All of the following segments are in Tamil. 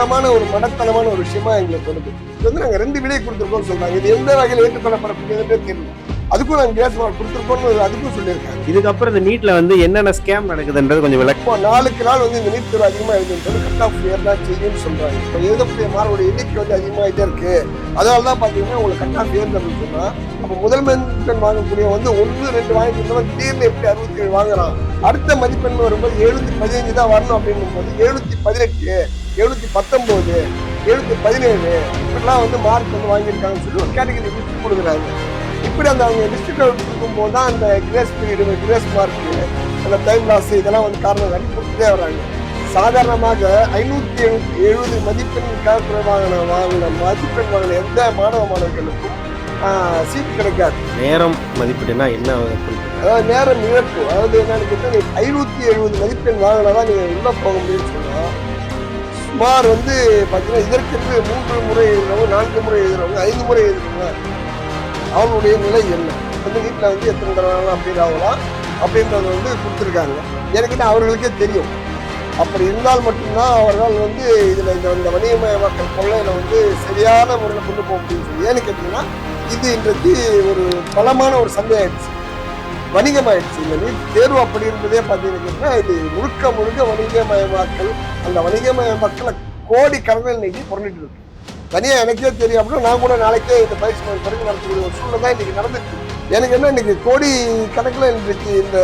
மட்டமான ஒரு மடத்தனமான ஒரு விஷயமா எங்களுக்கு வருது. இது வந்து நாங்க ரெண்டு விலை கொடுத்துருக்கோம்னு சொல்றாங்க. இது எந்த வகையில் ஏற்றுக்கொள்ளப்படக்கூடியதுன்றே தெரியல. அதுக்கும் நாங்க கிரேஸ் மார்க் கொடுத்துருக்கோம்னு அதுக்கும் சொல்லியிருக்காங்க. இதுக்கப்புறம் இந்த நீட்ல வந்து என்னென்ன ஸ்கேம் நடக்குதுன்றது கொஞ்சம் விளக்கம் நாளுக்கு நாள் வந்து இந்த நீட் தேர்வு அதிகமாக எழுதுன்றது கட் ஆஃப் தான் செய்யும்னு சொல்றாங்க. இப்போ எழுதக்கூடிய மாணவருடைய எண்ணிக்கை வந்து அதிகமாகிட்டே இருக்கு. அதனால தான் பார்த்தீங்கன்னா உங்களுக்கு கட் ஆஃப் இயர் அப்படின்னு சொன்னா அப்போ முதல் மதிப்பெண் வாங்கக்கூடிய வந்து ஒன்று ரெண்டு வாங்கிட்டு இருந்தவன் திடீர்னு எப்படி அறுபத்தி ஏழு வாங்குறான்? அடுத்த மதிப்பெண் வரும்போது எழுநூத்தி பதினஞ்சு தான் வரணும் அப்படின்னும் போது எழுநூத்தி பதினெட்டு. எழுநூத்தி பத்தொன்பது எழுநூத்தி பதினேழு இப்படிலாம் வந்து மார்க் வந்து வாங்கியிருக்காங்கன்னு சொல்லி ஒரு கேட்டகரி லிஸ்ட் கொடுக்குறாங்க இப்படி அந்த அவங்க லிஸ்ட்டுக்கு கொடுக்கும்போது தான் அந்த கிரேஸ் பீரியடு கிரேஸ் மார்க் அந்த டைம் லாஸ் இதெல்லாம் வந்து காரணம் காட்டி கொடுத்துட்டே வராங்க சாதாரணமாக ஐநூத்தி எழுபது மதிப்பெண்ணுக்காக குறைவான வாங்கின மதிப்பெண் வாங்கின எந்த மாணவ மாணவர்களுக்கும் சீட் கிடைக்காது. நேரம் மதிப்பீடுனா என்ன அதாவது நேரம் இழப்பு. அதாவது என்னன்னு கேட்டால் ஐநூத்தி எழுபது மதிப்பெண் வாங்கினா தான் நீங்கள் உள்ள போக முடியும்னு சொன்னா சுமார் வந்து பார்த்தீங்கன்னா இதற்கென்று மூன்று முறை எழுதுறவங்க நான்கு முறை எழுதுறவங்க ஐந்து முறை எழுதுறவங்க அவங்களுடைய நிலை என்ன? வந்து வீட்டில் வந்து எத்தனை தடவை அப்படி ஆகலாம். அப்படின்றத வந்து கொடுத்துருக்காங்க. எனக்கிட்ட அவர்களுக்கே தெரியும். அப்படி இருந்தால் மட்டும்தான் அவர்கள் வந்து இதில் இந்த இந்த வணிகமயமாக்கல் கொள்ளையில வந்து சரியான முறையில் கொண்டு போக முடியும் சொல்லி. ஏன்னு கேட்டிங்கன்னா இது இன்றைக்கு ஒரு பலமான ஒரு சந்தை ஆயிடுச்சு. வணிகமாயிடுச்சு. இந்த நீட் தேர்வு அப்படி இருந்ததே பார்த்தீங்கன்னா இது முழுக்க முழுக்க வணிகமயமாக்கல் அந்த வணிகமயமாக்கலை கோடி கணக்கில் இன்னைக்கு புரண்டுட்டு இருக்கு. தனியாக எனக்கே தெரியும் அப்படின்னா நான் கூட நாளைக்கே இந்த பயிற்சி பிறகு நடத்தக்கூடிய ஒரு சூழ்நிலை தான் இன்னைக்கு நடந்துச்சு எனக்கு என்ன இன்னைக்கு கோடி கணக்கில் இன்றைக்கு இந்த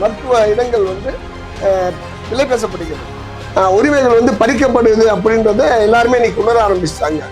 மருத்துவ இடங்கள் வந்து விலை பேசப்படுகிறது உரிமைகள் வந்து பறிக்கப்படுது அப்படின்றத எல்லாருமே இன்னைக்கு உணர ஆரம்பிச்சிட்டாங்க.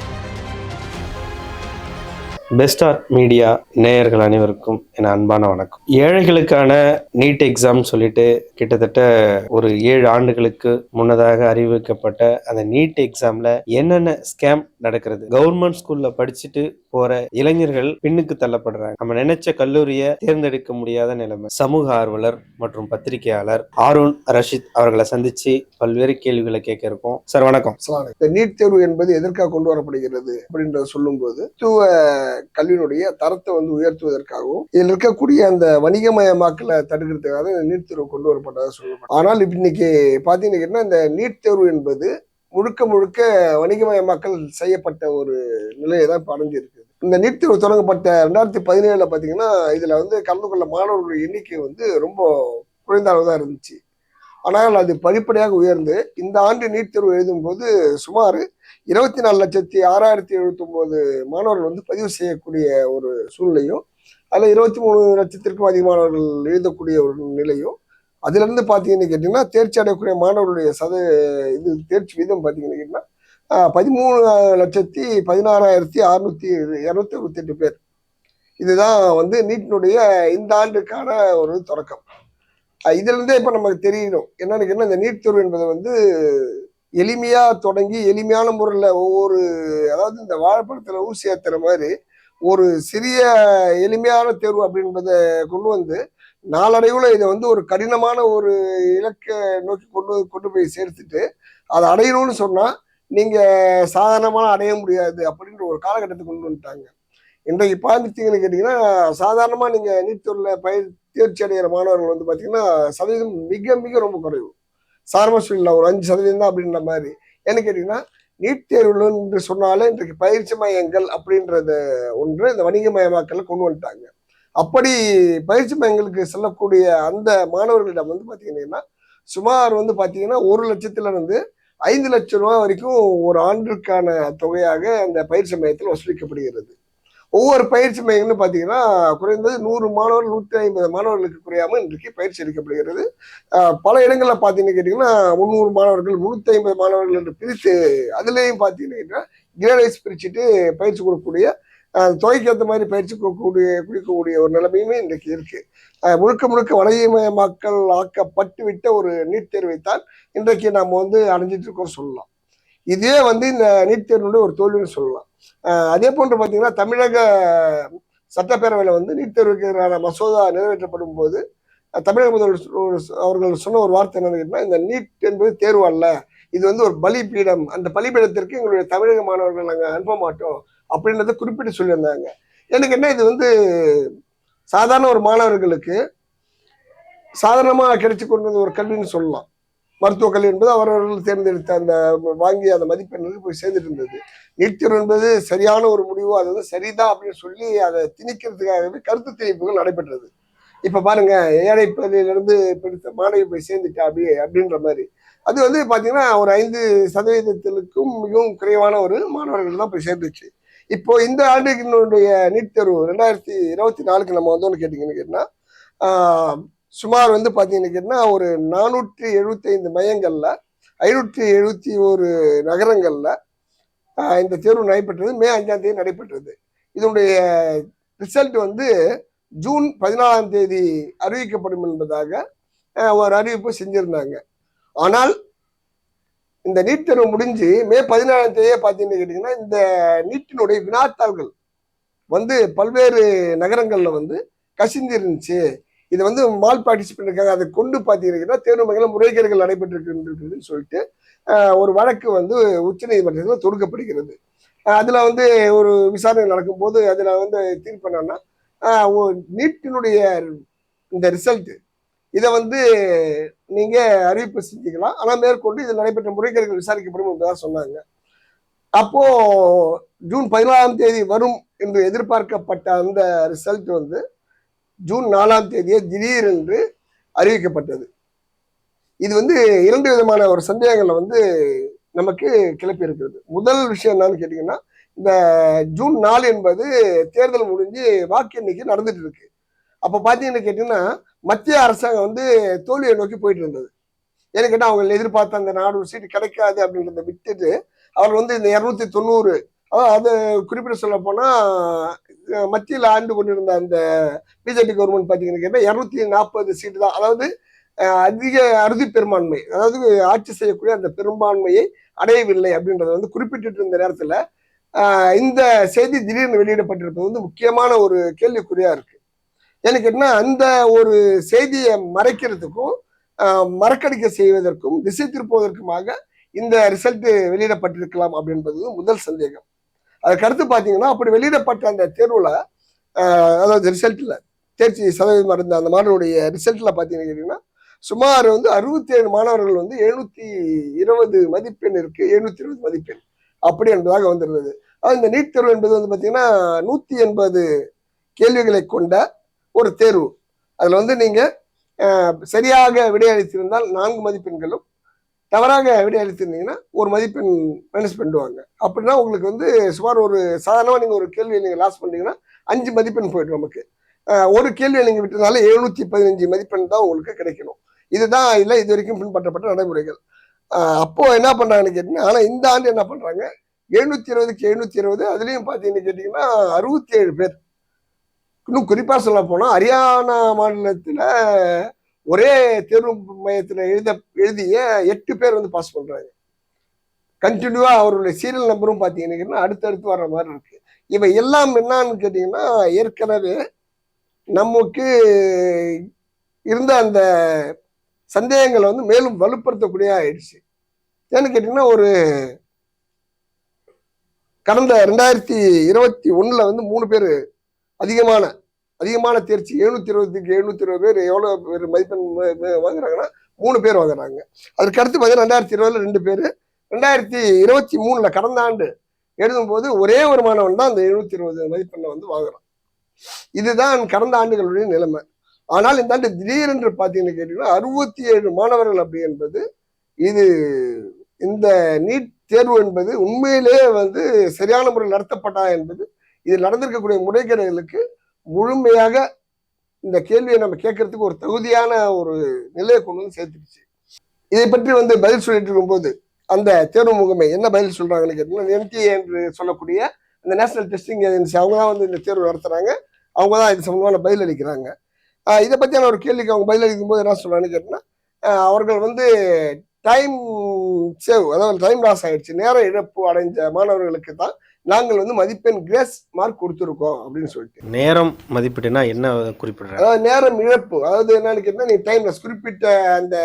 பெஸ்டார் மீடியா நேயர்கள் அனைவருக்கும் என் அன்பான வணக்கம். ஏழைகளுக்கான நீட் எக்ஸாம் சொல்லிட்டு கிட்டத்தட்ட ஒரு ஏழு ஆண்டுகளுக்கு முன்னதாக அறிவிக்கப்பட்ட அந்த நீட் எக்ஸாம்ல என்னென்ன ஸ்கேம் நடக்கிறது? கவர்மெண்ட் ஸ்கூல்ல படிச்சுட்டு போற இளைஞர்கள் பின்னுக்கு தள்ளப்படுறாங்க. நம்ம நினைச்ச கல்லூரியை தேர்ந்தெடுக்க முடியாத நிலைமை. சமூக ஆர்வலர் மற்றும் பத்திரிகையாளர் ஆருண் ரஷித் அவர்களை சந்திச்சு பல்வேறு கேள்விகளை கேட்க இருக்கோம். சார் வணக்கம். நீட் தேர்வு என்பது எதற்காக கொண்டு வரப்படுகிறது அப்படின்றத சொல்லும்போது மருத்துவ கல்வியினுடைய தரத்தை வந்து உயர்த்துவதற்காகவும் இதில் இருக்கக்கூடிய அந்த வணிகமயமாக்கலை தடுக்கிறதுக்காக இந்த நீட் தேர்வு கொண்டு வரப்பட்டதாக சொல்லப்படும். ஆனால் இப்ப இன்னைக்கு பார்த்தீங்கன்னா இந்த நீட் தேர்வு என்பது முழுக்க முழுக்க வணிகமயமாக்கல் செய்யப்பட்ட ஒரு நிலையை தான் இப்போ அடைஞ்சிருக்கு இந்த நீட் தேர்வு தொடங்கப்பட்ட ரெண்டாயிரத்தி பதினேழுல பார்த்தீங்கன்னா இதில் வந்து கலந்து கொள்ள மாணவர்களுடைய எண்ணிக்கை வந்து ரொம்ப குறைந்த அளவு தான் இருந்துச்சு. ஆனால் அது படிப்படியாக உயர்ந்து இந்த ஆண்டு நீட் தேர்வு எழுதும்போது சுமார் இருபத்தி நாலு லட்சத்தி ஆறாயிரத்தி எழுபத்தி ஒன்பது மாணவர்கள் வந்து பதிவு செய்யக்கூடிய ஒரு சூழ்நிலையும் அதில் இருபத்தி மூணு லட்சத்திற்கும் அதிகமானவர்கள் எழுதக்கூடிய ஒரு நிலையும் அதுலேருந்து பார்த்தீங்கன்னு கேட்டிங்கன்னா தேர்ச்சி அடையக்கூடிய மாணவர்களுடைய சத இது தேர்ச்சி வீதம் பார்த்தீங்கன்னு கேட்டிங்கன்னா பதிமூணு லட்சத்தி பதினாறாயிரத்தி அறுநூத்தி இரநூத்தி அறுபத்தெட்டு பேர். இதுதான் வந்து நீட்டினுடைய இந்த ஆண்டுக்கான ஒரு தொடக்கம். இதுலேருந்தே இப்போ நமக்கு தெரியணும். என்னன்னு கேட்டால் இந்த நீட் தேர்வு என்பது வந்து எளிமையா தொடங்கி எளிமையான முறையில் ஒவ்வொரு அதாவது இந்த வாழைப்பழத்தில் ஊசி ஏற்றுற மாதிரி ஒரு சிறிய எளிமையான தேர்வு அப்படின்றத கொண்டு வந்து நாளடைவில் இதை வந்து ஒரு கடினமான ஒரு இலக்கை நோக்கி கொண்டு கொண்டு போய் சேர்த்துட்டு அதை அடையணும்னு சொன்னால் நீங்கள் சாதாரணமான அடைய முடியாது அப்படின்ற ஒரு காலகட்டத்துக்கு கொண்டு வந்துட்டாங்க. இன்றைக்கு பார்த்தீங்கன்னு கேட்டிங்கன்னா சாதாரணமாக நீங்கள் நீட் பயிர் தேர்ச்சி அடைகிற மாணவர்கள் வந்து பார்த்தீங்கன்னா சதவீதம் மிக மிக ரொம்ப குறைவு. சாதாரண சொல்லலாம் ஒரு அஞ்சு சதவீதம் தான் அப்படின்ற மாதிரி. என்ன கேட்டீங்கன்னா நீட் தேர்வுகள் என்று சொன்னாலே இன்றைக்கு பயிற்சி மையங்கள் அப்படின்றத ஒன்று இந்த வணிகமயமாக்கல கொண்டு வந்துட்டாங்க. அப்படி பயிற்சி மையங்களுக்கு செல்லக்கூடிய அந்த மாணவர்களிடம் வந்து பார்த்தீங்கன்னா சுமார் வந்து பார்த்தீங்கன்னா ஒரு லட்சத்துல இருந்து ஐந்து லட்சம் ரூபா வரைக்கும் ஒரு ஆண்டிற்கான தொகையாக அந்த பயிற்சி மையத்தில் வசூலிக்கப்படுகிறது. ஒவ்வொரு பயிற்சி மையம்னு பார்த்தீங்கன்னா குறைந்தது நூறு மாணவர்கள் நூற்றி ஐம்பது மாணவர்களுக்கு குறையாம இன்றைக்கு பயிற்சி அளிக்கப்படுகிறது. பல இடங்களில் பார்த்தீங்கன்னு கேட்டிங்கன்னா முந்நூறு மாணவர்கள் முந்நூற்றி ஐம்பது மாணவர்கள் என்று பிரித்து அதுலேயும் பார்த்தீங்கன்னா கிரேடைஸ் பிரிச்சுட்டு பயிற்சி கொடுக்கக்கூடிய தொகைக்கு ஏற்ற மாதிரி பயிற்சி கொடுக்கக்கூடிய குடிக்கக்கூடிய ஒரு நிலைமையுமே இன்றைக்கு இருக்கு. முழுக்க முழுக்க வணிகமயமாக்கல் ஆக்கப்பட்டு விட்ட ஒரு நீட் தேர்வைத்தான் இன்றைக்கு நாம் வந்து அடைஞ்சிட்டு இருக்கோம் சொல்லலாம். இதே வந்து இந்த நீட் தேர்வுடைய ஒரு தோல்வின்னு சொல்லலாம். அதே போன்று பார்த்தீங்கன்னா தமிழக சட்டப்பேரவையில் வந்து நீட் தேர்வுக்கு எதிரான மசோதா நிறைவேற்றப்படும் போது தமிழக முதல்வர் அவர்கள் சொன்ன ஒரு வார்த்தை என்னன்னு கேட்டால் இந்த நீட் என்பது தேர்வு அல்ல. இது வந்து ஒரு பலிபீடம். அந்த பலிபீடத்திற்கு எங்களுடைய தமிழக மாணவர்கள் நாங்கள் அனுப்ப மாட்டோம் அப்படின்றத குறிப்பிட்டு சொல்லியிருந்தாங்க. எனக்கு என்ன இது வந்து சாதாரண ஒரு மாணவர்களுக்கு சாதாரணமாக கிடைச்சி கொண்டு வந்த ஒரு கல்வின்னு சொல்லலாம். மருத்துவக் கல்வி என்பது அவரவர்கள் தேர்ந்தெடுத்த அந்த வாங்கிய அந்த மதிப்பெண்ணுக்கு போய் சேர்ந்துட்டு இருந்தது நீட் தேர்வு என்பது சரியான ஒரு முடிவு அது வந்து சரிதான் அப்படின்னு சொல்லி அதை திணிக்கிறதுக்காகவே கருத்து திணிப்புகள் நடைபெற்றது. இப்ப பாருங்க ஏழை பள்ளியிலிருந்து படித்த மாணவி போய் சேர்ந்துட்டா அப்படியே அப்படின்ற மாதிரி. அது வந்து பாத்தீங்கன்னா ஒரு ஐந்து சதவீதத்திற்கும் மிகவும் குறைவான ஒரு மாணவர்கள் தான் போய் சேர்ந்துச்சு. இப்போ இந்த ஆண்டுகளுடைய நீட் தேர்வு ரெண்டாயிரத்தி இருபத்தி நாலுக்கு நம்ம வந்தோம்னு கேட்டீங்கன்னு கேட்டினா சுமார் வந்து பார்த்தீங்கன்னா ஒரு நானூற்றி எழுபத்தி ஐந்து ஐநூற்றி எழுபத்தி ஒரு நகரங்களில் இந்த தேர்வு நடைபெற்றது. மே அஞ்சாம் தேதி நடைபெற்றது. இதனுடைய ரிசல்ட் வந்து ஜூன் பதினாலாம் தேதி அறிவிக்கப்படும் என்பதாக ஒரு அறிவிப்பு செஞ்சிருந்தாங்க. ஆனால் இந்த நீட் தேர்வு முடிஞ்சு மே பதினாலாம் தேதியே பார்த்தீங்கன்னு கேட்டிங்கன்னா இந்த நீட்டினுடைய வினாத்தாள்கள் வந்து பல்வேறு நகரங்களில் வந்து கசிந்து இருந்துச்சு இது வந்து மால் பார்ட்டிசிபேட் இருக்காங்க. அதை கொண்டு பார்த்தீங்கன்னா தேர்வு மையங்களில் முறைகேடுகள் நடைபெற்றிருக்குன்னு சொல்லிட்டு ஒரு வழக்கு வந்து உச்சநீதிமன்றத்தில் தொடுக்கப்படுகிறது. அதில் வந்து ஒரு விசாரணை நடக்கும்போது அதில் வந்து தீர்ப்பு என்னன்னா நீட்டினுடைய இந்த ரிசல்ட்டு இதை வந்து நீங்கள் அறிவிப்பு செஞ்சுக்கலாம். ஆனால் மேற்கொண்டு இதில் நடைபெற்ற முறைகேடுகள் விசாரிக்கப்படும் என்பதாக சொன்னாங்க. அப்போது ஜூன் பதினாலாம் தேதி வரும் என்று எதிர்பார்க்கப்பட்ட அந்த ரிசல்ட் வந்து ஜூன் நாலாம் தேதியே திடீரென்று அறிவிக்கப்பட்டது. இது வந்து இரண்டு விதமான ஒரு சந்தேகங்களை வந்து நமக்கு கிளப்பி இருக்கிறது. முதல் விஷயம் என்னன்னு கேட்டிங்கன்னா இந்த ஜூன் நாலு என்பது தேர்தல் முடிஞ்சு வாக்கு எண்ணிக்கை நடந்துட்டு இருக்கு. அப்போ பார்த்தீங்கன்னு கேட்டிங்கன்னா மத்திய அரசாங்கம் வந்து தோல்வியை நோக்கி போயிட்டு இருந்தது. ஏன்னு கேட்டால் அவங்க எதிர்பார்த்த அந்த நானூறு சீட்டு கிடைக்காது அப்படின்றத விட்டுட்டு அவர் வந்து இந்த இரநூத்தி தொண்ணூறு அது குறிப்பிட சொல்ல போனால் மத்தியில் ஆண்டு கொண்டிருந்த அந்த பிஜேபி கவர்மெண்ட் பார்த்தீங்கன்னு கேட்டால் இரநூத்தி நாற்பது சீட்டு தான். அதாவது அதிக அறுதி பெரும்பான்மை அதாவது ஆட்சி செய்யக்கூடிய அந்த பெரும்பான்மையை அடையவில்லை அப்படின்றத வந்து குறிப்பிட்டு இருந்த நேரத்தில் இந்த செய்தி திடீர்னு வெளியிடப்பட்டிருப்பது வந்து முக்கியமான ஒரு கேள்விக்குறியா இருக்கு. ஏன்னு கேட்டீங்கன்னா அந்த ஒரு செய்தியை மறைக்கிறதுக்கும் மறக்கடிக்க செய்வதற்கும் திசை திருப்புவதற்குமாக இந்த ரிசல்ட் வெளியிடப்பட்டிருக்கலாம் அப்படின்றது முதல் சந்தேகம். அதுக்கடுத்து பார்த்தீங்கன்னா அப்படி வெளியிடப்பட்ட அந்த தேர்வில் அதாவது ரிசல்ட்டில் தேர்ச்சி சதவீதம் இருந்த அந்த மாணவருடைய ரிசல்ட்டில் பார்த்தீங்கன்னு கேட்டிங்கன்னா சுமார் வந்து அறுபத்தி ஏழு மாணவர்கள் வந்து எழுநூற்றி இருபது மதிப்பெண் இருக்குது எழுநூற்றி இருபது மதிப்பெண். அப்படி என்பதாக வந்திருந்தது. அதாவது இந்த நீட் தேர்வு என்பது வந்து பார்த்தீங்கன்னா நூற்றி எண்பது கேள்விகளை கொண்ட ஒரு தேர்வு. அதில் வந்து நீங்கள் சரியாக விடையளித்திருந்தால் நான்கு மதிப்பெண்களும் தவறாக விடையளித்திருந்தீங்கன்னா ஒரு மதிப்பெண் மைனஸ் பண்ணிடுவாங்க. அப்படின்னா உங்களுக்கு வந்து சுமார் ஒரு சாதாரணமாக நீங்கள் ஒரு கேள்வியை நீங்கள் லாஸ் பண்ணிங்கன்னா அஞ்சு மதிப்பெண் போயிடும் நமக்கு. ஒரு கேள்வியை நீங்கள் விட்டதுனால எழுநூற்றி பதினஞ்சு மதிப்பெண் தான் உங்களுக்கு கிடைக்கணும். இதுதான் இல்லை இது வரைக்கும் பின்பற்றப்பட்ட நடைமுறைகள். அப்போது என்ன பண்ணுறாங்கன்னு கேட்டீங்கன்னா ஆனால் இந்த ஆண்டு என்ன பண்ணுறாங்க எழுநூற்றி இருபதுக்கு எழுநூற்றி இருபது அதுலேயும் பார்த்தீங்கன்னு கேட்டிங்கன்னா அறுபத்தி ஏழு பேர். இன்னும் குறிப்பாக சொல்ல போனால் ஹரியானா மாநிலத்தில் ஒரே தேர்வு மையத்தில் எழுத எழுதிய எட்டு பேர் வந்து பாஸ் பண்ணுறாங்க கண்டினியூவா அவருடைய சீரியல் நம்பரும் பார்த்தீங்கன்னா அடுத்தடுத்து வர்ற மாதிரி இருக்கு. இவை எல்லாம் என்னன்னு கேட்டீங்கன்னா ஏற்கனவே நமக்கு இருந்த அந்த சந்தேகங்களை வந்து மேலும் வலுப்படுத்தக்கூடிய ஆயிடுச்சு. ஏன்னு கேட்டீங்கன்னா ஒரு கடந்த ரெண்டாயிரத்தி இருபத்தி ஒன்றில் வந்து மூணு பேர் அதிகமான அதிகமான தேர்ச்சி எழுநூத்தி இருபதுக்கு எழுநூத்தி இருபது பேர் எவ்வளோ பேர் மதிப்பெண் வாங்குறாங்கன்னா மூணு பேர் வாங்குறாங்க. அதுக்கு அடுத்து பார்த்தீங்கன்னா ரெண்டாயிரத்தி இருபதுல ரெண்டு பேர். ரெண்டாயிரத்தி இருபத்தி மூணுல கடந்த ஆண்டு எழுதும்போது ஒரே ஒரு மாணவன் தான் அந்த எழுநூத்தி இருபது மதிப்பெண்ணை வந்து வாங்குறான். இதுதான் கடந்த ஆண்டுகளுடைய நிலைமை. ஆனால் இந்த ஆண்டு திடீரென்று பார்த்தீங்கன்னு கேட்டீங்கன்னா அறுபத்தி ஏழு மாணவர்கள் அப்படி என்பது இது இந்த நீட் தேர்வு என்பது உண்மையிலேயே வந்து சரியான முறையில் நடத்தப்பட்டா என்பது இது நடந்திருக்கக்கூடிய முறைகேடுகளுக்கு முழுமையாக இந்த கேள்வியை நம்ம கேட்கறதுக்கு ஒரு தகுதியான ஒரு நிலையை கொண்டு வந்து சேர்த்துருச்சு இதை பற்றி வந்து பதில் சொல்லிட்டு இருக்கும்போது அந்த தேர்வு முகமை என்ன பதில் சொல்றாங்கன்னு கேட்டீங்கன்னா என்டிஏ என்று சொல்லக்கூடிய அந்த நேஷனல் டெஸ்டிங் ஏஜென்சி அவங்க தான் வந்து இந்த தேர்வு நடத்துறாங்க. அவங்க தான் இது சம்பந்தமான பதில் அளிக்கிறாங்க. இதை பற்றியான ஒரு கேள்விக்கு அவங்க பதில் அளிக்கும் போது என்ன சொல்றாங்கன்னு கேட்டீங்கன்னா அவர்கள் வந்து டைம் சேவ் அதாவது டைம் லாஸ் ஆயிடுச்சு. நேர இழப்பு அடைஞ்ச மாணவர்களுக்கு தான் நாங்கள் வந்து மதிப்பெண் கிரேஸ் மார்க் கொடுத்துருக்கோம் அப்படின்னு சொல்லிட்டு. நேரம் மதிப்பீடுனா என்ன குறிப்பிடுறாங்க அதாவது நேரம் இழப்பு. அதாவது என்னன்னு கேட்டா நீ டைம்லெஸ் குறிப்பிட்ட அந்த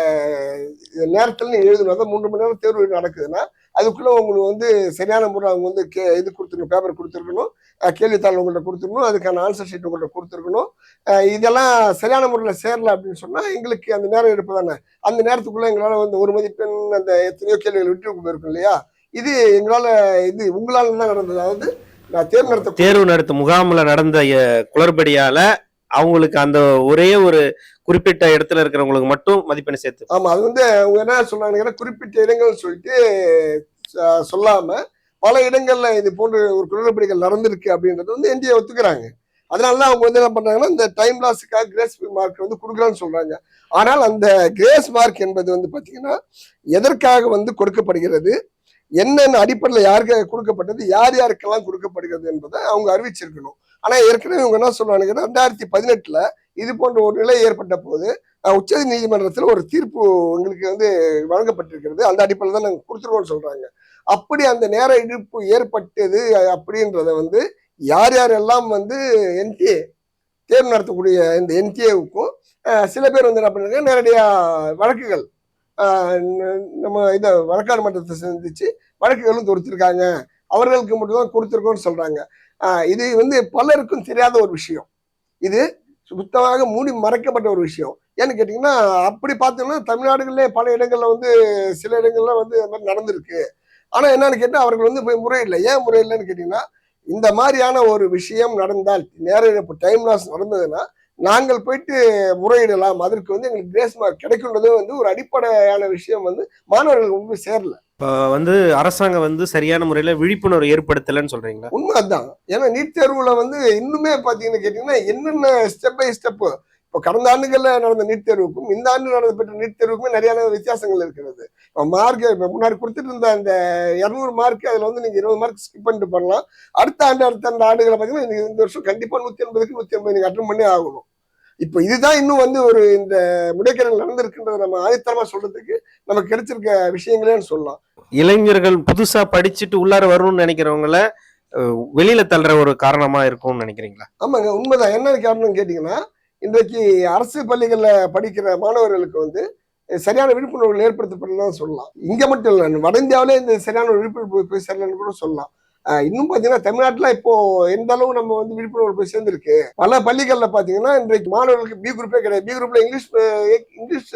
நேரத்தில் நீ எழுதணும். அதாவது மூன்று மணி நேரம் தேர்வு நடக்குதுன்னா அதுக்குள்ள உங்களுக்கு வந்து சரியான முறை அவங்க வந்து கே இது கொடுத்துருக்கணும் பேப்பர் கொடுத்துருக்கணும். கேள்வித்தாள் உங்கள்ட்ட கொடுத்துருக்கணும். அதுக்கான ஆன்சர் ஷீட் உங்கள்ட்ட கொடுத்துருக்கணும். இதெல்லாம் சரியான முறையில் சேரல அப்படின்னு சொன்னா எங்களுக்கு அந்த நேரம் எடுப்பு தானே. அந்த நேரத்துக்குள்ள எங்களால் வந்து ஒரு மதிப்பெண் அந்த எத்தனையோ கேள்விகள் விட்டு போயிருக்கும் இல்லையா? இது எங்களால இது உங்களால தான் நடந்தது? அதாவது நான் தேர்ந்தெடுத்த தேர்வு நடத்தும் முகாம்ல நடந்த குளறுபடியால அவங்களுக்கு அந்த ஒரே ஒரு குறிப்பிட்ட இடத்துல இருக்கிறவங்களுக்கு மட்டும் மதிப்பெண் சேர்த்து. ஆமா அது வந்து அவங்க என்ன சொல்றாங்க குறிப்பிட்ட இடங்கள் சொல்லிட்டு சொல்லாம பல இடங்கள்ல இது போன்ற ஒரு குளறுபடிகள் நடந்திருக்கு அப்படின்றது வந்து என்டிஏ ஒத்துக்கிறாங்க. அதனால தான் அவங்க வந்து என்ன பண்றாங்கன்னா இந்த டைம் லாஸுக்காக கிரேஸ் மார்க் வந்து கொடுக்குறான்னு சொல்றாங்க. ஆனால் அந்த கிரேஸ் மார்க் என்பது வந்து பாத்தீங்கன்னா எதற்காக வந்து கொடுக்கப்படுகிறது? என்னென்ன அடிப்படையில் யாருக்கு கொடுக்கப்பட்டது யார் யாருக்கெல்லாம் கொடுக்கப்படுகிறது என்பதை அவங்க அறிவிச்சிருக்கணும். ஆனால் ஏற்கனவே இவங்க என்ன சொல்றாங்க ரெண்டாயிரத்தி பதினெட்டில் இது போன்ற ஒரு நிலை ஏற்பட்ட போது உச்ச நீதிமன்றத்தில் ஒரு தீர்ப்பு எங்களுக்கு வந்து வழங்கப்பட்டிருக்கிறது. அந்த அடிப்படையில் தான் நாங்கள் கொடுத்துருவோம்னு சொல்கிறாங்க அப்படி அந்த நேர இழுப்பு ஏற்பட்டது அப்படின்றத வந்து யார் யாரெல்லாம் வந்து என்டிஏ தேர்வு நடத்தக்கூடிய இந்த என்டிஏவுக்கும் சில பேர் வந்து என்ன பண்ணுறாங்க நேரடியாக வழக்குகள் நம்ம இதை வழக்காடு மன்றத்தை சந்திச்சு வழக்குகளும் தொடுத்திருக்காங்க. அவர்களுக்கு மட்டும்தான் கொடுத்துருக்கோம்னு சொல்றாங்க. இது வந்து பலருக்கும் தெரியாத ஒரு விஷயம். இது சுத்தமாக மூடி மறைக்கப்பட்ட ஒரு விஷயம். ஏன்னு கேட்டிங்கன்னா அப்படி பார்த்தோம்னா தமிழ்நாடுகளிலே பல இடங்கள்ல வந்து சில இடங்கள்ல வந்து அந்த மாதிரி நடந்திருக்கு. ஆனா என்னன்னு கேட்டால் அவர்கள் வந்து போய் முறையில்லை ஏன் முறையில்லைன்னு கேட்டீங்கன்னா இந்த மாதிரியான ஒரு விஷயம் நடந்தால் நேர இழப்பு டைம் லாஸ் நடந்ததுன்னா நாங்கள் போயிட்டு முறையிடலாம். அதற்கு வந்து எங்களுக்கு கிரேஸ் மார்க் கிடைக்கும்ன்றது வந்து ஒரு அடிப்படையான விஷயம் வந்து மாணவர்களுக்கு வந்து சேரல. இப்ப வந்து அரசாங்கம் வந்து சரியான முறையில விழிப்புணர்வு ஏற்படுத்தலைன்னு சொல்றீங்களா? உண்மை அதுதான் ஏன்னா நீட் தேர்வுல வந்து இன்னுமே பாத்தீங்கன்னு கேட்டீங்கன்னா என்னென்ன ஸ்டெப் பை ஸ்டெப் இப்போ கடந்த ஆண்டுகள்ல நடந்த நீட் தேர்வுக்கும் இந்த ஆண்டு நடந்த பெற்ற நீட் தேர்வுக்குமே நிறைய வித்தியாசங்கள் இருக்கிறது. இப்போ மார்க் இப்போ முன்னாடி கொடுத்துட்டு இருந்த அந்த இரநூறு மார்க் அதுல வந்து நீங்க இருபது மார்க் ஸ்கிப் பண்ணிட்டு பண்ணலாம் அடுத்த ஆண்டு அடுத்த அந்த ஆண்டுகளை பார்த்தீங்கன்னா இந்த வருஷம் கண்டிப்பா நூத்தி எண்பதுக்கு நூத்தி எண்பது நீங்க அட்டன் பண்ணி ஆகணும். இப்போ இதுதான் இன்னும் வந்து ஒரு இந்த முடைக்கரல் நடந்திருக்குன்றதை நம்ம ஆதித்தரமா சொல்றதுக்கு நமக்கு கிடைச்சிருக்க விஷயங்களேன்னு சொல்லலாம். இளைஞர்கள் புதுசா படிச்சுட்டு உள்ளார வரணும்னு நினைக்கிறவங்கள வெளியில தள்ளுற ஒரு காரணமா இருக்கும்னு நினைக்கிறீங்களா? ஆமாங்க உண்மைதான். என்ன காரணம் கேட்டீங்கன்னா இன்றைக்கு அரசு பள்ளிகளில் படிக்கிற மாணவர்களுக்கு வந்து சரியான விழிப்புணர்வு ஏற்படுத்தப்படலாம் சொல்லலாம். இங்கே மட்டும் இல்லை வட இந்தியாவிலே இந்த சரியான விழிப்புணர்வு போய் சேரலன்னு கூட சொல்லலாம். இன்னும் பார்த்தீங்கன்னா தமிழ்நாட்டில் இப்போ எந்த அளவு நம்ம வந்து விழிப்புணர்வு போய் சேர்ந்துருக்கு? பல பள்ளிகளில் பார்த்தீங்கன்னா இன்றைக்கு மாணவர்களுக்கு பி குரூப்பே கிடையாது. பி குரூப்பில் இங்கிலீஷ் இங்கிலீஷ்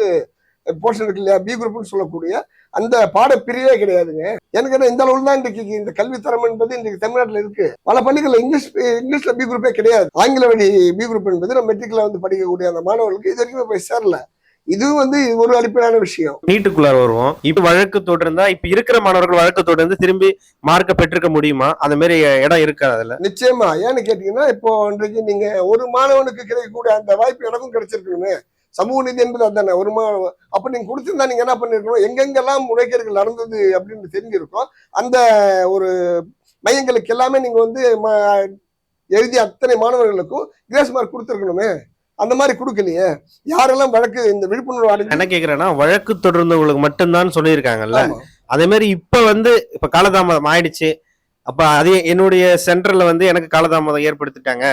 போர்ஷன் இருக்கு இல்லையா? பி குரூப்னு சொல்லக்கூடிய அந்த பாடப்பிரிவே கிடையாதுங்க. எனக்கு இந்த அளவுல தான் இன்றைக்கு இந்த கல்வித்தரம் என்பது இன்றைக்கு தமிழ்நாட்டுல இருக்கு. பல பள்ளிகள்ல இங்கிலீஷ் இங்கிலீஷ்ல பி குரூப்பே கிடையாது. ஆங்கில வழி பி குரூப் என்பது நம்ம மெட்ரிக்ல வந்து படிக்கக்கூடிய அந்த மாணவர்களுக்கு இது வரைக்கும் போய் சேரல. இதுவும் வந்து ஒரு அடிப்படையான விஷயம். நீட்டுக்குள்ளார வருவோம். இப்ப வழக்கு தொடர்ந்தா இப்ப இருக்கிற மாணவர்கள் வழக்கு தொடர்ந்து திரும்பி மார்க்க பெற்றிருக்க முடியுமா? அந்த மாதிரி இடம் இருக்கா அதுல. நிச்சயமா. ஏன்னு கேட்டீங்கன்னா இப்போ இன்றைக்கு நீங்க ஒரு மாணவனுக்கு கிடைக்கக்கூடிய அந்த வாய்ப்பு எனக்கும் கிடைச்சிருக்கணுமே சமூக நீதி என்பது அதானே? ஒரு அப்ப நீங்க கொடுத்திருந்தா நீங்க என்ன பண்ணிருக்கணும்? எங்கெங்கெல்லாம் முறைகேடுகள் நடந்தது அப்படின்னு தெரிஞ்சிருக்கும். அந்த ஒரு மையங்களுக்கு எல்லாமே நீங்க வந்து எழுதிய அத்தனை மாணவர்களுக்கும் கிரேஸ் மார்க் கொடுத்துருக்கணுமே. அந்த மாதிரி கொடுக்கலையே. யாரெல்லாம் வழக்கு இந்த விழிப்புணர்வு என்ன கேக்குறேன்னா வழக்கு தொடர்ந்தவங்களுக்கு மட்டும்தான் சொல்லியிருக்காங்கல்ல. அதே மாதிரி இப்ப வந்து இப்ப காலதாமதம் ஆயிடுச்சு. அப்ப அதே என்னுடைய சென்டர்ல வந்து எனக்கு காலதாமதம் ஏற்படுத்திட்டாங்க.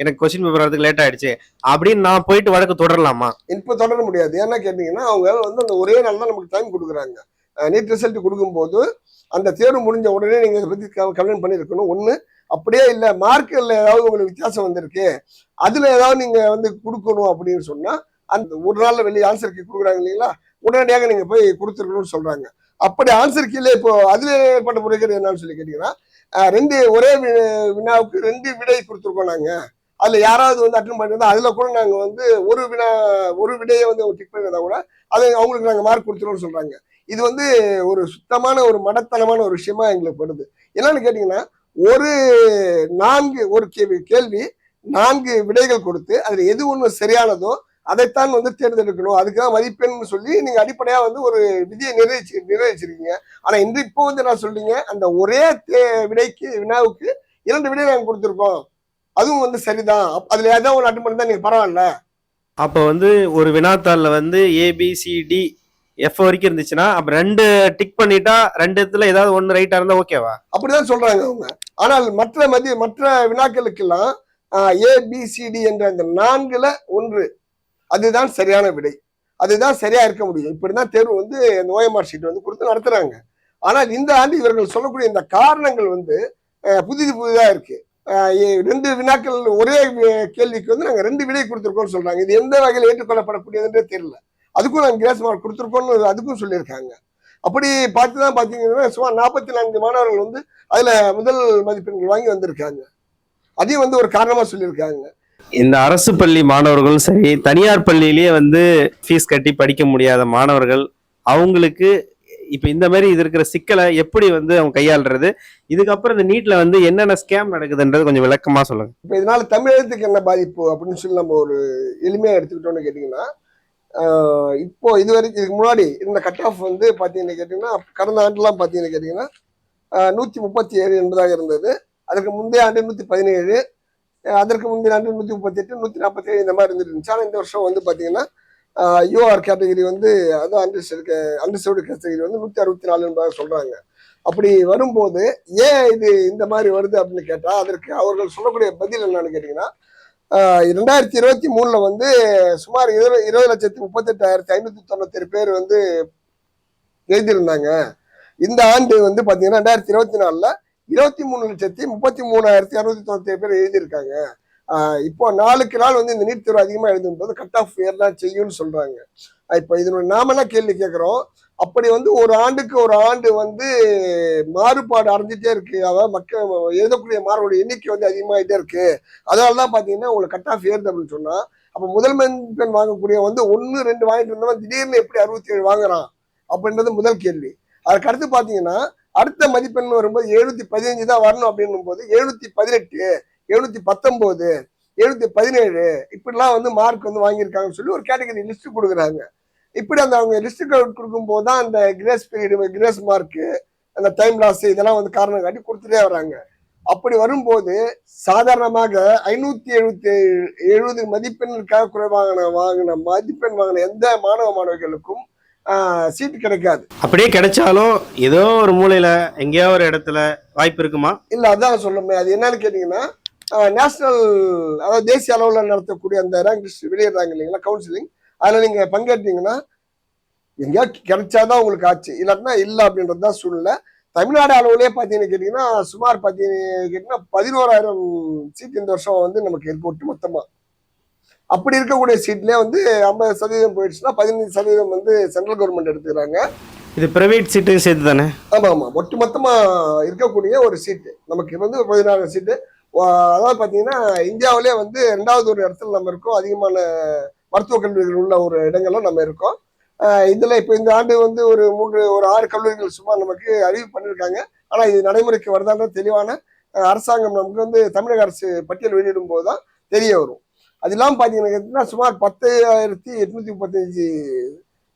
எனக்கு கொஸ்டின் பேப்பர் வரதுக்கு லேட் ஆயிடுச்சு. அப்படின்னு நான் போயிட்டு வழக்கு தொடரலாமா? இப்ப தொடர முடியாது. ஏன்னா கேட்டீங்கன்னா அவங்க வந்து அந்த ஒரே நாள் தான் நமக்கு டைம் கொடுக்குறாங்க. நீட் ரிசல்ட் கொடுக்கும்போது அந்த தேர்வு முடிஞ்ச உடனே நீங்க இதை பத்தி கம்ப்ளைண்ட் பண்ணியிருக்கணும். ஒண்ணு அப்படியே இல்ல மார்க்கில் ஏதாவது உங்களுக்கு வித்தியாசம் வந்திருக்கு. அதுல ஏதாவது நீங்க வந்து கொடுக்கணும் அப்படின்னு சொன்னா அந்த ஒரு நாள்ல வெளியே ஆன்சர் கீ கொடுக்குறாங்க இல்லைங்களா? உடனடியாக நீங்க போய் கொடுத்துருக்கணும்னு சொல்றாங்க. அப்படி ஆன்சர் கீழே இப்போ அதுல ஏற்பட்ட முறைகள் என்னன்னு சொல்லி கேட்டீங்கன்னா ரெண்டு ஒரே வி- வினாவுக்கு ரெண்டு விடை கொடுத்துருக்கோம் நாங்க. அதுல யாராவது வந்து அட்டன் பண்ணிருந்தா அதுல கூட நாங்க வந்து ஒரு வினா ஒரு விடையை வந்து அவங்க டிக் பண்ணிருந்தா கூட அதை அவங்களுக்கு நாங்க மார்க் கொடுத்துருவோம்னு சொல்றாங்க. இது வந்து ஒரு சுத்தமான ஒரு மடத்தனமான ஒரு விஷயமா எங்களுக்கு படுது என்னன்னு கேட்டீங்கன்னா ஒரு நான்கு ஒரு கேள்வி கேள்வி நான்கு விடைகள் கொடுத்து அதுல எது ஒண்ணு சரியானதோ அதைத்தான் வந்து தேர்ந்தெடுக்கணும். அதுக்காக மதிப்பெண் சொல்லி நீங்க அடிப்படையா வந்து ஒரு விதியை நிறைவேற்றி நிறைவேற்றிருக்கீங்க ஆனா இன்று இப்போ வந்து என்ன சொல்றீங்க? அந்த ஒரே தே- விடைக்கு வினாவுக்கு இரண்டு விடை நாங்க கொடுத்துருக்கோம். அதுவும் வந்து சரிதான். அதுல ஏதாவது ஒரு அட்டன் பண்ணி தான் நீங்க பரவாயில்ல. அப்ப வந்து ஒரு வினாத்தாள்ல வந்து ஏபிசிடி எஃப் வரைக்கும் இருந்துச்சுன்னா அப்ப ரெண்டு டிக் பண்ணிட்டா ரெண்டு இடத்துல ஏதாவது ஒன்னு ரைட்டா இருந்தா ஓகேவா அப்படிதான் சொல்றாங்க அவங்க. ஆனால் மற்ற மதிய மற்ற வினாக்களுக்கெல்லாம் ஏ பி டி என்ற அந்த நான்குல ஒன்று அதுதான் சரியான விடை. அதுதான் சரியா இருக்க முடியும். இப்படிதான் தேர்வு வந்து இந்த ஓஎம்ஆர் ஷீட் வந்து கொடுத்து நடத்துறாங்க. ஆனால் இந்த ஆண்டு இவர்கள் சொல்லக்கூடிய இந்த காரணங்கள் வந்து புதிது புதிதாக இருக்கு. ரெண்டு வினாக்கள் ஒரே கேள்விக்கு வந்து நாங்கள் ரெண்டு விடை கொடுத்துருக்கோம்னு சொல்றாங்க. இது எந்த வகையில் ஏற்றுக்கொள்ளப்படக்கூடியதுன்றே தெரியல. அதுக்கும் நாங்கள் கிரேஸ் மார்க் கொடுத்துருக்கோம்னு அதுக்கும் சொல்லியிருக்காங்க. அப்படி பார்த்து தான் பார்த்தீங்கன்னா சுமார் நாற்பத்தி நான்கு மாணவர்கள் வந்து அதில் முதல் மதிப்பெண்கள் வாங்கி வந்திருக்காங்க. அதையும் வந்து ஒரு காரணமாக சொல்லியிருக்காங்க. இந்த அரசு பள்ளி மாணவர்களும் சரி தனியார் பள்ளியிலேயே வந்து ஃபீஸ் கட்டி படிக்க முடியாத மாணவர்கள் அவங்களுக்கு இப்போ இந்த மாதிரி இது இருக்கிற சிக்கலை எப்படி வந்து அவங்க கையாளுறது? இதுக்கப்புறம் இந்த நீட்ல வந்து என்னென்ன ஸ்கேம் நடக்குதுன்றது கொஞ்சம் விளக்கமா சொல்லுங்க. இப்போ இதனால தமிழகத்துக்கு என்ன பாதிப்பு அப்படின்னு சொல்லி நம்ம ஒரு எளிமையாக எடுத்துக்கிட்டோம்னு கேட்டிங்கன்னா இப்போ இது வரைக்கும் இதுக்கு முன்னாடி இருந்த கட் ஆஃப் வந்து பார்த்தீங்கன்னு கேட்டிங்கன்னா கடந்த ஆண்டுலாம் பார்த்தீங்கன்னு கேட்டிங்கன்னா நூற்றி முப்பத்தி ஏழு என்பதாக இருந்தது. அதுக்கு முந்தைய ஆண்டு நூற்றி பதினேழு அதற்கு முந்தைய ஆண்டு நூற்றி முப்பத்தெட்டு நூற்றி நாற்பத்தேழு இந்த மாதிரி இருந்துட்டு இருந்துச்சு ஆனால் இந்த வருஷம் வந்து பார்த்தீங்கன்னா யூஆர் கேட்டகரி வந்து அதுவும் அண்டர் அண்டர்சர்வ்டு கேட்டகரி வந்து நூற்றி அறுபத்தி நாலு என்பதாக சொல்கிறாங்க அப்படி வரும்போது ஏன் இது இந்த மாதிரி வருது அப்படின்னு கேட்டால் அதற்கு அவர்கள் சொல்லக்கூடிய பதில் என்னன்னு கேட்டிங்கன்னா ரெண்டாயிரத்தி இருபத்தி மூணுல வந்து சுமார் இருபது இருபது லட்சத்தி முப்பத்தெட்டாயிரத்தி ஐநூற்றி தொண்ணூத்தி பேர் வந்து எழுதியிருந்தாங்க. இந்த ஆண்டு வந்து பார்த்தீங்கன்னா ரெண்டாயிரத்தி இருபத்தி நாலில் இருபத்தி மூணு லட்சத்தி முப்பத்தி மூணாயிரத்தி அறுபத்தி தொண்ணூத்தி பேர் எழுதியிருக்காங்க. இப்போ நாளுக்கு நாள் வந்து இந்த நீட் தேர்வு அதிகமாக எழுதும்போது கட் ஆஃப் ஏர்லாம் தான் செய்யும்னு சொல்றாங்க. இப்போ இதனுடைய நாம என்ன கேள்வி கேட்குறோம். அப்படி வந்து ஒரு ஆண்டுக்கு ஒரு ஆண்டு வந்து மாறுபாடு அடைஞ்சிட்டே இருக்கு. அதாவது மக்கள் எழுதக்கூடிய மாணவருடைய எண்ணிக்கை வந்து அதிகமாகிட்டே இருக்கு. அதனால தான் பார்த்தீங்கன்னா உங்களுக்கு கட் ஆஃப் ஏறுது அப்படின்னு சொன்னா அப்போ முதல் மதிப்பெண் வாங்கக்கூடிய வந்து ஒன்று ரெண்டு வாங்கிட்டு இருந்தவன் திடீர்னு எப்படி அறுபத்தி ஏழு வாங்குறான் அப்படின்றது முதல் கேள்வி. அதுக்கடுத்து பார்த்தீங்கன்னா அடுத்த மதிப்பெண் வரும்போது எழுநூத்தி பதினஞ்சு தான் வரணும் அப்படின்னும் போது எழுநூத்தி பதினெட்டு எழுநூத்தி பத்தொன்பது எழுநூத்தி பதினேழு இப்படிலாம் வந்து மார்க் வந்து வாங்கியிருக்காங்கன்னு சொல்லி ஒரு கேட்டகரி லிஸ்ட் கொடுக்குறாங்க. இப்படி அந்த அவங்க லிஸ்ட் கொடுக்கும் போது தான் அந்த கிரேஸ் பீரியடு கிரேஸ் மார்க்கு அந்த டைம் லாஸ் இதெல்லாம் வந்து காரணம் காட்டி கொடுத்துட்டே வராங்க அப்படி வரும்போது சாதாரணமாக ஐநூத்தி எழுபத்தி எழுபது மதிப்பெண்ணுக்காக குறைவாக வாங்கின மதிப்பெண் வாங்கின எந்த மாணவ மாணவிகளுக்கும் சீட்டு கிடைக்காது. அப்படியே கிடைச்சாலும் ஏதோ ஒரு மூலையில எங்கேயோ ஒரு இடத்துல வாய்ப்பு இருக்குமா? இல்ல அதான் சொல்லுமே அது என்னன்னு கேட்டீங்கன்னா நேஷனல் அதாவது தேசிய அளவில் நடத்தக்கூடிய அந்த ரேங்க் லிஸ்ட் வெளியிடுறாங்க இல்லைங்களா கவுன்சிலிங் அதில் நீங்க பங்கேற்றீங்கன்னா எங்கேயா கிடைச்சாதான் உங்களுக்கு ஆச்சு. இல்லாட்டினா இல்லை அப்படின்றது தான் சூழ்நிலை. தமிழ்நாடு அளவுலயே பார்த்தீங்கன்னு கேட்டிங்கன்னா சுமார் பார்த்தீங்கன்னு கேட்டிங்கன்னா பதினோராயிரம் சீட் இந்த வருஷம் வந்து நமக்கு இருக்கு ஒட்டு மொத்தமா. அப்படி இருக்கக்கூடிய சீட்லேயே வந்து ஐம்பது சதவீதம் போயிடுச்சுன்னா பதினஞ்சு சதவீதம் வந்து சென்ட்ரல் கவர்மெண்ட் எடுத்துக்கிறாங்க. இது பிரைவேட் சீட்டு சேர்த்து தானே ஆமா ஆமா. ஒட்டுமொத்தமா இருக்கக்கூடிய ஒரு சீட்டு நமக்கு வந்து பதினாறு சீட்டு அதாவது பாத்தீங்கன்னா இந்தியாவிலே வந்து ரெண்டாவது ஒரு இடத்துல நம்ம இருக்கோம். அதிகமான மருத்துவக் கல்லூரிகள் உள்ள ஒரு இடங்கள்ல நம்ம இருக்கோம். இதுல இப்ப இந்த ஆண்டு வந்து ஒரு மூன்று ஒரு ஆறு கல்லூரிகள் சும்மா நமக்கு அறிவு பண்ணியிருக்காங்க ஆனா இது நடைமுறைக்கு வருதான தெளிவான அரசாங்கம் நமக்கு வந்து தமிழக அரசு பட்டியல் வெளியிடும் போதுதான் தெரிய வரும். அது இல்லாமல் பார்த்தீங்கன்னா சுமார் பத்தாயிரத்தி எட்நூத்தி முப்பத்தஞ்சு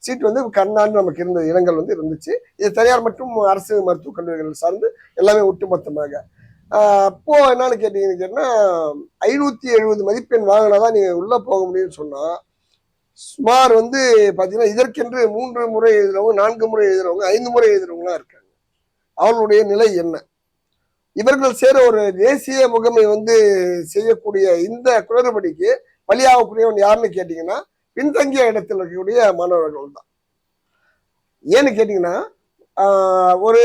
சீட் வந்து கண்ணாண்டு நமக்கு இருந்த இடங்கள் வந்து இருந்துச்சு. இது தனியார் மற்றும் அரசு மருத்துவக் கல்லூரிகள் சார்ந்து எல்லாமே ஒட்டுமொத்தமாக. அப்போ என்னன்னு கேட்டீங்கன்னு கேட்டா ஐநூத்தி எழுபது மதிப்பெண் வாங்கினாதான் நீங்க உள்ள போக முடியும்னு சொன்னா சுமார் வந்து பாத்தீங்கன்னா இதற்கென்று மூன்று முறை எழுதுறவங்க நான்கு முறை எழுதுறவங்க ஐந்து முறை எழுதுறவங்களா இருக்காங்க. அவர்களுடைய நிலை என்ன? இவர்கள் சேர ஒரு தேசிய முகமை வந்து செய்யக்கூடிய இந்த குளறுபடிக்கு பலியாகக்கூடியவன் யாருன்னு கேட்டீங்கன்னா பின்தங்கிய இடத்தில் இருக்கக்கூடிய மாணவர்கள் தான் ஏன்னு கேட்டீங்கன்னா ஒரு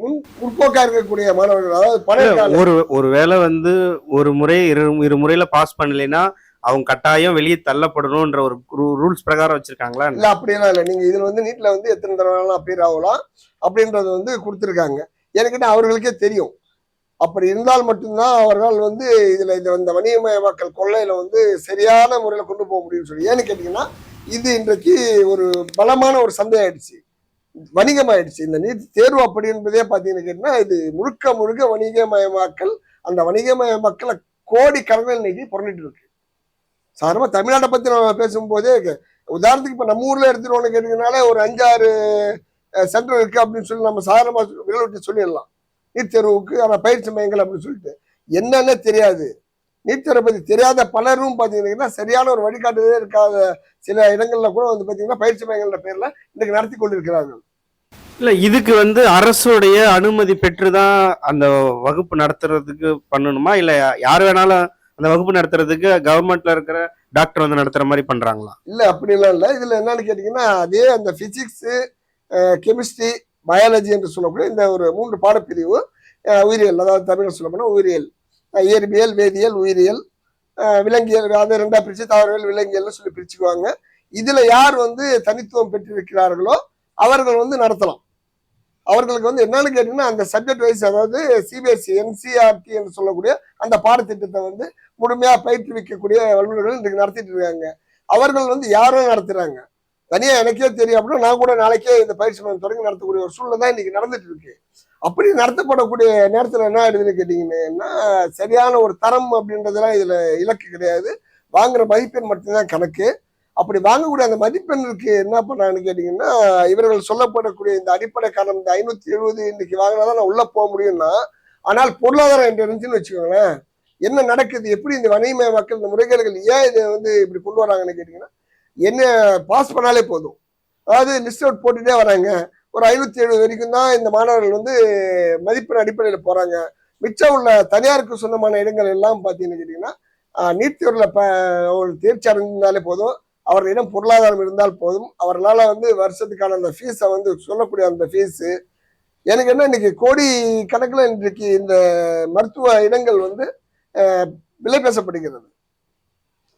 முன் முற்போக்கா இருக்கக்கூடிய மாணவர்கள் அதாவது பழைய ஒரு ஒரு வேளை வந்து ஒரு முறை இரு இரு முறையில பாஸ் பண்ணலைன்னா அவங்க கட்டாயம் வெளியே தள்ளப்படணும்ன்ற ஒரு ரூல்ஸ் பிரகாரம் வச்சிருக்காங்களா? இல்ல அப்படியெல்லாம் இல்லை. நீங்க இதுல வந்து நீட்ல வந்து எத்தனை தடவை அப்பீர் ஆகலாம். அப்படின்றது வந்து கொடுத்துருக்காங்க. எனக்கிட்ட அவர்களுக்கே தெரியும். அப்படி இருந்தால் மட்டும்தான் அவர்கள் வந்து இதில் இந்த இந்த வணிகமயமாக்கல் கொள்ளையில் வந்து சரியான முறையில் கொண்டு போக முடியும்னு சொல்லி. ஏன்னு கேட்டிங்கன்னா இது இன்றைக்கு ஒரு பலமான ஒரு சந்தை ஆயிடுச்சு வணிகமாயிடுச்சு. இந்த நீட் தேர்வு அப்படி என்பதே பார்த்தீங்கன்னு கேட்டீங்கன்னா இது முழுக்க முழுக்க வணிகமயமாக்கல் அந்த வணிகமயமாக்கலை கோடி கடனில் இன்னைக்கு புரண்டிட்டு இருக்கு. சாதாரணமாக தமிழ்நாட்டை பற்றி நம்ம பேசும்போதே உதாரணத்துக்கு இப்போ நம்ம ஊரில் எடுத்துருவோம்னு கேட்டிங்கனாலே ஒரு அஞ்சாறு சென்டர் இருக்குது அப்படின்னு சொல்லி நம்ம சாதாரணமாக விரல் விட்டு சொல்லிடலாம். நீட் தேர்வுக்கு ஆனா பயிற்சி மையங்கள் அப்படின்னு சொல்லிட்டு. என்னன்னே தெரியாது. தேர்வை பத்தி தெரியாத பலரும் பாத்தீங்கன்னா சரியான ஒரு வழிகாட்டுதலே இருக்காத சில இடங்கள்ல கூட வந்து பாத்தீங்கன்னா பயிற்சி மையங்கள்ல பேர்ல இன்னைக்கு நடத்தி கொண்டிருக்கிறார்கள். இல்ல இதுக்கு வந்து அரசுடைய அனுமதி பெற்றுதான் அந்த வகுப்பு நடத்துறதுக்கு பண்ணணுமா? இல்ல யார் வேணாலும் அந்த வகுப்பு நடத்துறதுக்கு கவர்மெண்ட்ல இருக்கிற டாக்டர் வந்து நடத்துற மாதிரி பண்றாங்களா? இல்ல அப்படிலாம் இல்ல. இதுல என்னன்னு கேட்டீங்கன்னா அதே அந்த பிசிக்ஸ் கெமிஸ்ட்ரி பயாலஜி என்று சொல்லக்கூடிய இந்த ஒரு மூன்று பாடப்பிரிவு உயிரியல். அதாவது தமிழ் சொல்லப்போனால் உயிரியல். இயற்பியல் வேதியியல் உயிரியல். விலங்கியல் அதை ரெண்டா பிரிச்சு தாவரவியல் விலங்கியல்னு சொல்லி பிரிச்சுக்குவாங்க. இதுல யார் வந்து தனித்துவம் பெற்றிருக்கிறார்களோ அவர்கள் வந்து நடத்தலாம். அவர்களுக்கு வந்து என்னன்னு கேட்டீங்கன்னா அந்த சப்ஜெக்ட் வைஸ் அதாவது சிபிஎஸ்சி என்சிஆர்டி என்று சொல்லக்கூடிய அந்த பாடத்திட்டத்தை வந்து முழுமையா பயிற்றுவிக்கக்கூடிய வல்லுநர்கள் இன்றைக்கு நடத்திட்டு இருக்காங்க. அவர்கள் வந்து யாரும் நடத்துறாங்க? தனியா எனக்கே தெரியும் அப்படின்னா நான் கூட நாளைக்கே இந்த பயிற்சி மையம் தொடங்கி நடத்தக்கூடிய ஒரு சூழ்நிலை தான் இன்னைக்கு நடந்துட்டு இருக்கு அப்படி நடத்தப்படக்கூடிய நேரத்துல என்ன ஆயிடுதுன்னு கேட்டீங்கன்னா சரியான ஒரு தரம் அப்படின்றதெல்லாம் இதுல இலக்கு கிடையாது. வாங்குற மதிப்பெண் மட்டும்தான் கணக்கு. அப்படி வாங்கக்கூடிய அந்த மதிப்பெண்ணுக்கு என்ன பண்ணான்னு கேட்டீங்கன்னா இவர்கள் சொல்லப்படக்கூடிய இந்த அடிப்படை காரணம் இந்த ஐநூத்தி எழுபது இன்னைக்கு வாங்கினாதான் நான் உள்ள போக முடியும்னா ஆனால் பொருளாதாரம் என்று இருந்துச்சுன்னு வச்சுக்கோங்களேன் என்ன நடக்குது? எப்படி இந்த வணிகமய மக்கள் இந்த முறைகேடுகள் ஏன் இதை வந்து இப்படி கொண்டு வராங்கன்னு கேட்டீங்கன்னா என்ன பாஸ் பண்ணாலே போதும். அதாவது லிஸ்ட் அவுட் போட்டுட்டே வராங்க. ஒரு ஐநூத்தி எழுபது வரைக்கும் தான் இந்த மாணவர்கள் வந்து மதிப்பெண் அடிப்படையில் போறாங்க. மிச்சம் உள்ள தனியாருக்கு சொந்தமான இடங்கள் எல்லாம் பார்த்தீங்கன்னு கேட்டீங்கன்னா நீட் தேர்வில் ப ஒரு தேர்ச்சி அடைந்தாலே போதும். அவர்களிடம் பொருளாதாரம் இருந்தால் போதும். அவர்களால் வந்து வருஷத்துக்கான அந்த ஃபீஸை வந்து சொல்லக்கூடிய அந்த ஃபீஸு எனக்கு என்ன இன்னைக்கு கோடி கணக்கில் இன்றைக்கு இந்த மருத்துவ இடங்கள் வந்து விலை பேசப்படுகிறது.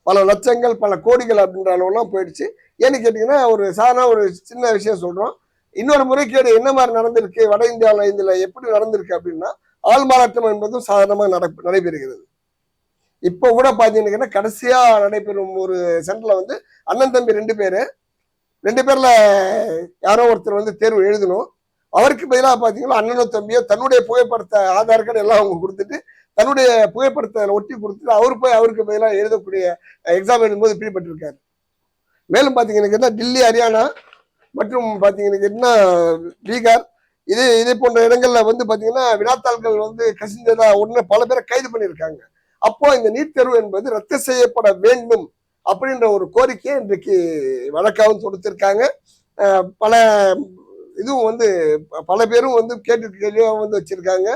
பல லட்சங்கள் பல கோடிகள் அப்படின்ற அளவுலாம் போயிடுச்சு. ஏன்னு கேட்டிங்கன்னா ஒரு சாதாரண ஒரு சின்ன விஷயம் சொல்கிறோம் இன்னொரு முறைகேடு என்ன மாதிரி நடந்திருக்கு? வட இந்தியாவில் இதில் எப்படி நடந்திருக்கு அப்படின்னா ஆள் மாறாட்டம் என்பதும் சாதாரணமாக நட நடைபெறுகிறது. இப்போ கூட பார்த்தீங்கன்னா கடைசியாக நடைபெறும் ஒரு சென்டரில் வந்து அண்ணன் தம்பி ரெண்டு பேர். ரெண்டு பேரில் யாரோ ஒருத்தர் வந்து தேர்வு எழுதணும். அவருக்கு பதிலாக பார்த்தீங்கன்னா அண்ணனோ தம்பியோ தன்னுடைய புகைப்படத்தை ஆதார் கார்டு எல்லாம் அவங்க கொடுத்துட்டு தன்னுடைய புகைப்படத்தை ஒட்டி கொடுத்து அவர் போய் அவருக்கு பதிலாக எழுதக்கூடிய எக்ஸாம் எழுதும்போது பிடிபட்டிருக்காரு மேலும் பார்த்தீங்கன்னா டில்லி ஹரியானா மற்றும் பார்த்தீங்கன்னா பீகார். இது இதே போன்ற இடங்களில் வந்து பார்த்தீங்கன்னா வினாத்தாள்கள் வந்து கசிஞ்சதா உடனே பல பேரை கைது பண்ணியிருக்காங்க. அப்போ இந்த நீட் தேர்வு என்பது ரத்து செய்யப்பட வேண்டும் அப்படின்ற ஒரு கோரிக்கையை இன்றைக்கு வழக்காகவும் தொடுத்திருக்காங்க. பல இதுவும் வந்து ப- பல பேரும் வந்து கேட்டு கேள்வியாக வந்து வச்சிருக்காங்க.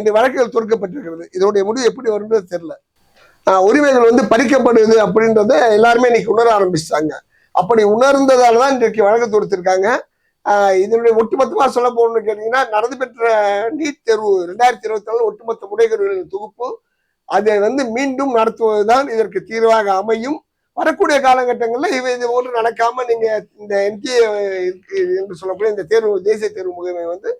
இந்த வழக்குகள் தொடுக்கப்பட்டிருக்கிறது. இதனுடைய முடிவு எப்படி வரும்னு தெரியல. உரிமைகள் வந்து பறிக்கப்படுது அப்படின்றத எல்லாருமே இன்னைக்கு உணர ஆரம்பிச்சிட்டாங்க. அப்படி உணர்ந்ததால தான் இன்றைக்கு வழக்கு தொடுத்திருக்காங்க. இதனுடைய ஒட்டுமொத்தமாக சொல்ல போகணும்னு கேட்டீங்கன்னா நடந்து பெற்ற நீட் தேர்வு ரெண்டாயிரத்தி இருபத்தி நாலு ஒட்டுமொத்த முறைகேடுகளின் தொகுப்பு அதை வந்து மீண்டும் நடத்துவதுதான் இதற்கு தீர்வாக அமையும். வரக்கூடிய காலகட்டங்களில் இவை இது போன்று நடக்காமல் நீங்கள் இந்த என்டிஏ என்று சொல்லக்கூடிய இந்த தேர்வு தேசிய தேர்வு முகமை வந்து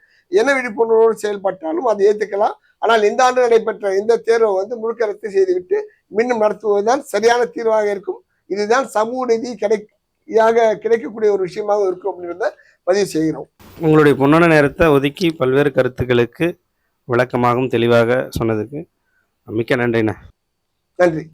என்ன விழிப்புணர்வோடு செயல்பட்டாலும் அதை ஏற்றுக்கலாம் ஆனால் இந்த ஆண்டு நடைபெற்ற இந்த தேர்வை வந்து முழுக்க ரத்து செய்துவிட்டு மீண்டும் நடத்துவதுதான் சரியான தீர்வாக இருக்கும். இதுதான் சமூக நீதி கிடையாக கிடைக்கக்கூடிய ஒரு விஷயமாக இருக்கும் அப்படின்றத பதிவு செய்கிறோம். உங்களுடைய பொன்னான நேரத்தை ஒதுக்கி பல்வேறு கருத்துக்களுக்கு விளக்கமாகவும் தெளிவாக சொன்னதுக்கு மிக்க நன்றிண்ணா. நன்றி.